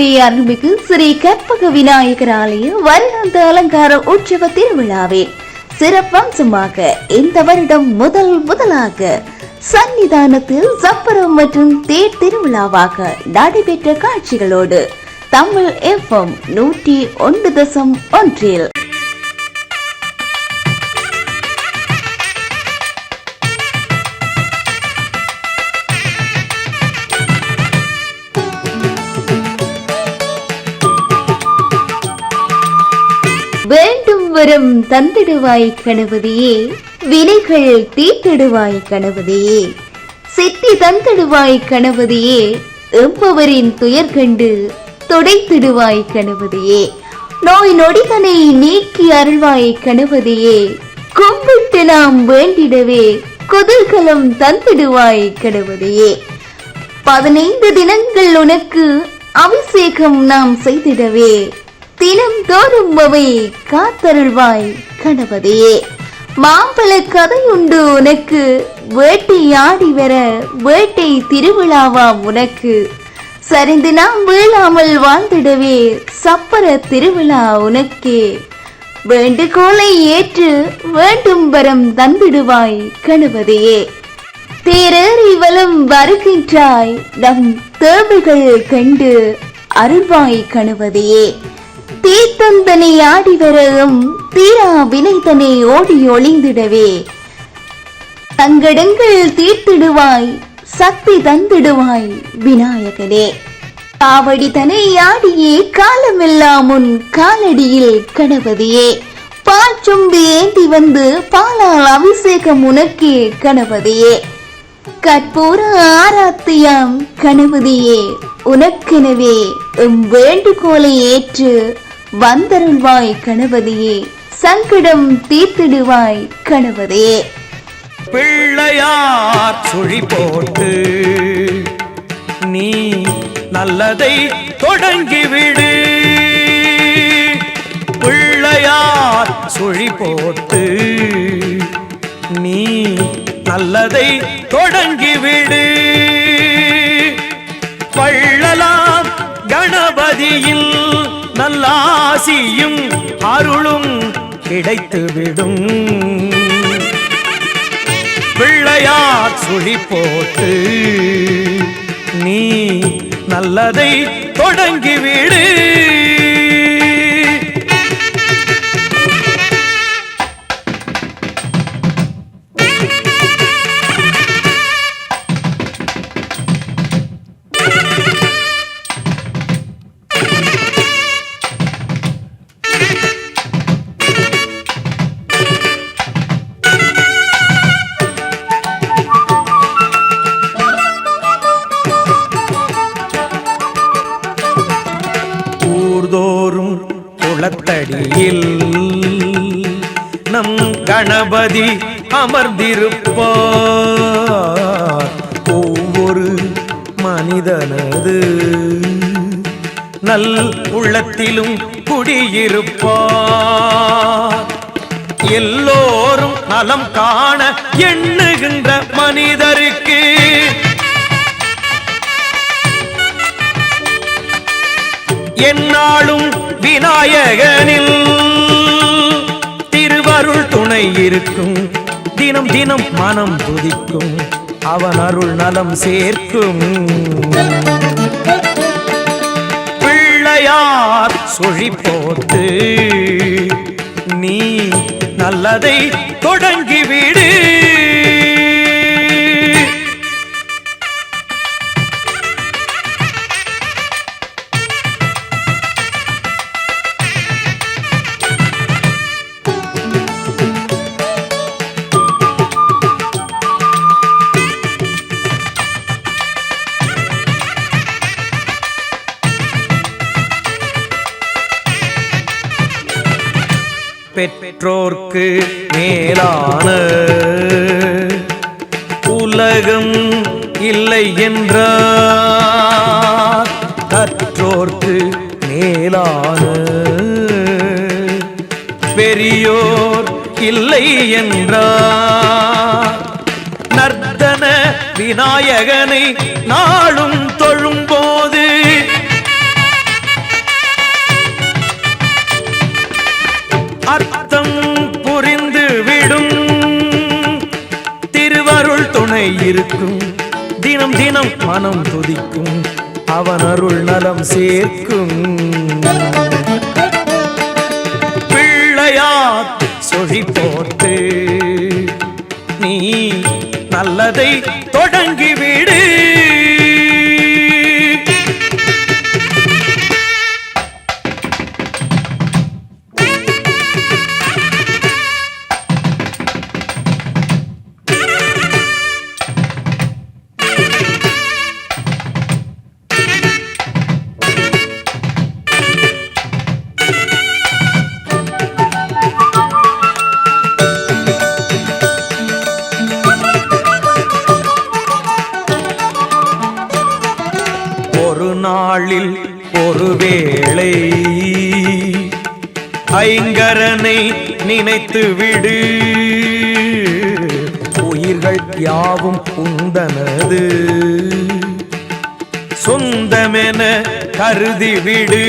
கோட்டை அருள்மிகு ஸ்ரீ கற்பக விநாயகர் ஆலய வருடாந்த அலங்கார உற்சவ திருவிழாவில் சிறப்பம்சமாக இந்த வருடம் முதல் முதலாக சன்னிதானத்தில் சப்பரம் மற்றும் தேர் திருவிழாவாக நடைபெற்ற காட்சிகளோடு தமிழ் எஃப்எம் நூற்றி ஒன்று தசம் ஒன்றில் வரம் தந்திடுவாய் கணபதியே வினைகள் தீர்த்திடுவாய் கணபதியே சித்தி தந்திடுவாய் கணபதியே எம்பவரின் துயர் கண்டு துடைத்திடுவாய் கணபதியே. நோய் நொடிதனை நீக்கி அருள்வாய் கணபதியே கும்பிட்டு நாம் வேண்டிடவே குதல்கலம் தந்திடுவாய் கணபதியே. பதினைந்து தினங்கள் உனக்கு அபிஷேகம் நாம் செய்திடவே தினம் தோறும் அவை காத்தருள்வாய் கணபதியே மாம்பழ கதையுண்டு உனக்கு வேட்டையாடி வர வேட்டை திருவிழாவாம் உனக்கு. சரிந்து நாம் வீழாமல் வாழ்ந்திடவே சப்பர திருவிழா உனக்கே. வேண்டுகோளை ஏற்று வேண்டும் வரம் தந்திடுவாய் கணபதியே. தேரேறி வலம் வருகின்றாய் நம் தேவைகள் கண்டு அருள்வாய் கணபதியே. தீத்தந்தனை ஆடி வரவும் தீரா வினைதனை ஓடி ஒளிந்திடவே. தங்கடங்கள் தீர்த்திடுவாய் சக்தி தந்திடுவாய் விநாயகனே. காவடி தனை ஆடியே காலமெல்லாம் உன் காலடியில் கணபதியே. பால் சொம்பு ஏந்தி வந்து பாலால் அபிஷேகம் உனக்கே கணபதியே. கற்பூர ஆராத்தியாம் கணபதியே உனக்கெனவே எம் வேண்டுகோளை ஏற்று வந்தருள்வாய் கணபதியே சங்கடம் தீர்த்திடுவாய் கணபதியே. பிள்ளையார் சுழி போட்டு நீ நல்லதை தொடங்கிவிடு. பிள்ளையார் சுழி போட்டு நீ நல்லதை தொடங்கிவிடு. பள்ளலாம் கணபதியில் ஆசியும் அருளும் கிடைத்துவிடும். பிள்ளையார் சுழி போட்டு நீ நல்லதை தொடங்கிவிடு. கோயில் நம் கணபதி அமர்ந்திருப்பார். ஒவ்வொரு மனிதனது நல் உள்ளத்திலும் குடியிருப்பார். எல்லோரும் நலம் காண எண்ணுகின்ற மனிதருக்கு என்னாலும் விநாயகனில் திருவருள் துணை இருக்கும். தினம் தினம் மனம் துதிக்கும். அவன் அருள் நலம் சேர்க்கும். பிள்ளையார் சுழி போட்டு நீ நல்லதை தொடங்கிவிடு. உனக்கு மேலான உலகம் இல்லை என்றார். கற்றோர்க்கு மேலான பெரியோர் இல்லை என்றார். நர்த்தன விநாயகனை நாளும் தொழும்போது அர்த்தம் துணை இருக்கும். தினம் தினம் மனம் துதிக்கும். அவன் அருள் நலம் சேர்க்கும். பிள்ளையார் சொழி போட்டு நீ நல்லதை ஐங்கரனை நினைத்து விடு. உயிர்கள் யாவும் உந்தனது. சொந்தமென கருதி விடு.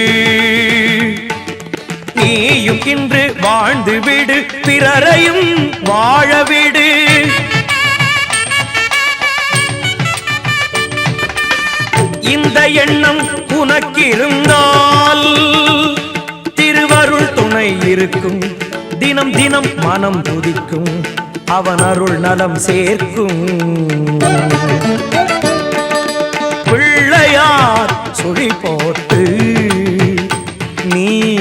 நீயும் இன்று வாழ்ந்து விடு பிறரையும் வாழ விடு. இந்த எண்ணம் உனக்கிருந்தால் இருக்கும். தினம் தினம் மனம் துதிக்கும். அவன் அருள் நலம் சேர்க்கும். பிள்ளையார் சுழி போட்டு நீ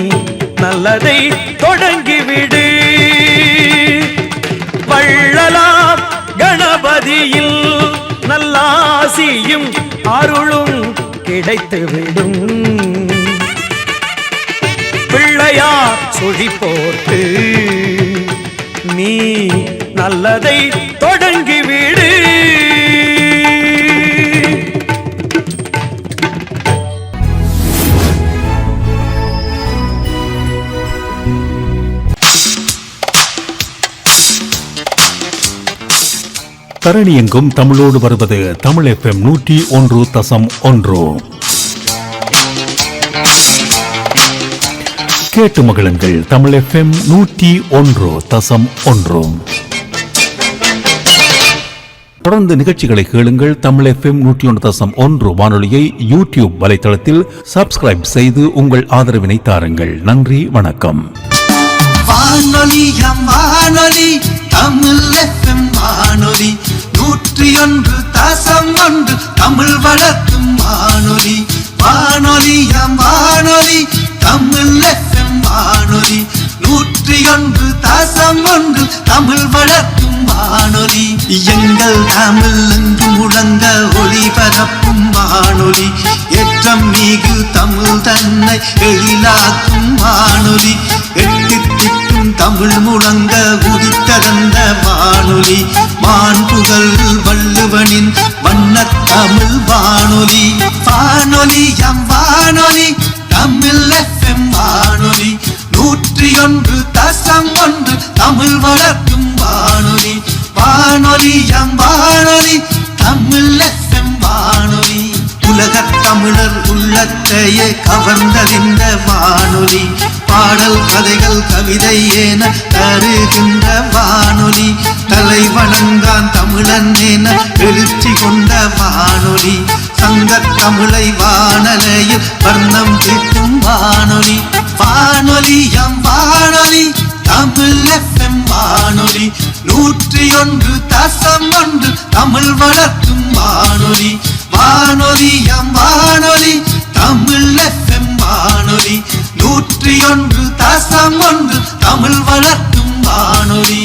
நல்லதை தொடங்கிவிடு. வள்ளலாம் கணபதியில் நல்லாசியும் அருளும் கிடைத்துவிடும். சுழி போட்டு நீ நல்லதை தொடங்கிவிடு. தரணி எங்கும் தமிழோடு வருவது தமிழ் எஃப்எம் நூற்றி ஒன்று தசம் ஒன்று. கேட்டு மகிழுங்கள் தமிழ் எஃப்எம் நூற்றி ஒன்று தசம் ஒன்று. தொடர்ந்து நிகழ்ச்சிகளை கேளுங்கள் தமிழ் எஃப்எம் நூற்றி ஒன்று தசம் ஒன்று வானொலியை யூடியூப் வலைத்தளத்தில் சப்ஸ்கிரைப் செய்து உங்கள் ஆதரவினை தாருங்கள். நன்றி வணக்கம். வானொலி வானொலி தமிழ் வானொலி நூற்றி ஒன்று தசம் ஒன்று தமிழ் வளர்க்கும் வானொலி. வானொலி வானொலி தமிழ் வானொலி. நூற்றி ஒன்று தாசம் ஒன்று தமிழ் வளர்க்கும் வானொலி. எங்கள் தமிழ் எங்கு முழங்க ஒளிபரப்பும் வானொலி. ஏற்றம் மிகு தமிழ் தன்னை எழிலாக்கும் வானொலி. எட்டு திக்கும் தமிழ் முழங்க உதித்ததந்த வானொலி. மாண்புகள் வள்ளுவனின் வண்ண தமிழ் வானொலி. வானொலி எம் வானொலி தமிழ் எஃப்எம் வானொலி. நூற்றி ஒன்று தசம் ஒன்று தமிழ் வளர்க்கும் வானொலி. வானொலி எம் வானொலி தமிழ் எஃப்எம் வானொலி. உலக தமிழர் உள்ளத்தையே கவர்ந்ததிந்த வானொலி. பாடல் கதைகள் கவிதை என தருகின்ற வானொலி. தலை வணங்கான் தமிழன் என எழுச்சி கொண்ட வானொலி. சங்க தமிழை வானலையில் வர்ணம் தீட்டும் வானொலி. வானொலி எம் வானொலி தமிழ் எஃப்எம் வானொலி நூற்றி ஒன்று தசம் ஒன்று தமிழ் வளர்க்கும் வானொலி. வானொலி எம் வானொலி தமிழ் எஃப்எம் வானொலி நூற்றி ஒன்று தசம் ஒன்று தமிழ் வளர்க்கும் வானொலி.